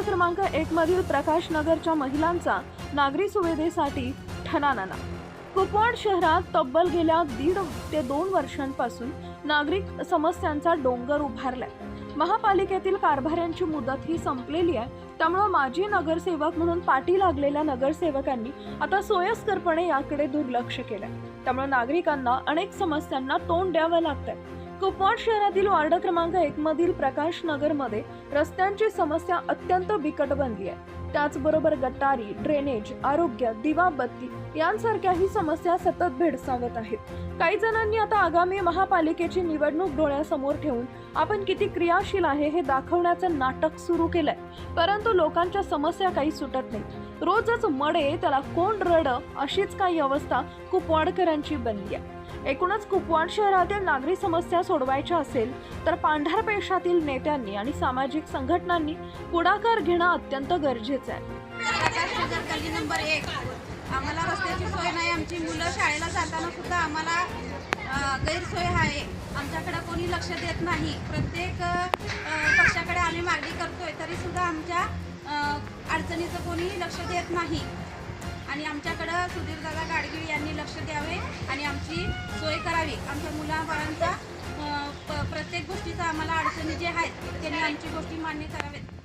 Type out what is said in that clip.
क्रमांक एक मधील प्रकाश नगरच्या महिलांचा नागरी सुविधेसाठी ठणानाना. कुपवाड शहरात तब्बल गेल्या दीड ते दोन वर्षांपासून नागरिक समस्यांचा डोंगर उभारलाय. महापालिकेतील कारभाऱ्यांची मुदत ही संपलेली आहे. त्यामुळं माजी नगरसेवक म्हणून पाठी लागलेल्या नगरसेवकांनी आता सोयस्करपणे याकडे दुर्लक्ष केलंय. त्यामुळे नागरिकांना अनेक समस्यांना तोंड द्यावं लागतंय. कुपवाड शहरातील वार्ड क्रमांक एक मधील प्रकाश नगरमध्ये रस्त्यांची समस्या अत्यंत बिकट बनली आहे. त्याचबरोबर गटारी ड्रेनेज आरोग्य दिवाबत्ती यांसारख्याही समस्या सतत भेडसावत आहेत. काही जणांनी आता आगामी महापालिकेची निवडणूक डोळ्यासमोर ठेवून आपण किती क्रियाशील आहे हे दाखवण्याचं नाटक सुरू केलंय. परंतु लोकांच्या समस्या काही सुटत नाही. रोजच मडे त्याला कोण रड अशीच काही अवस्था कुपवाडकरांची बनली आहे. एकूणच कुपवाड शहरातील नागरी समस्या सोडवायच्या असेल तर पांढर पेशातील नेत्यांनी आणि सामाजिक संघटनांनी पुढाकार घेणं अत्यंत गरजेचं आहे. नंबर एक. आम्हाला रस्त्याची सोय नाही आमची मुलं शाळेला जाताना सुद्धा आम्हाला गैरसोय आहे. आमच्याकडे कोणी लक्ष देत नाही. प्रत्येक पक्षाकडे आम्ही मागणी करतोय तरी सुद्धा आमच्या अडचणीचं कोणी लक्ष देत नाही. आणि आमच्याकडं सुधीरदादा गाडगीळ यांनी लक्ष सोय करावी. आमच्या मुलाबाळांचा प- प्रत्येक गोष्टीचा आम्हाला अडचणी जे आहेत त्यांनी आमची गोष्टी मान्य करावेत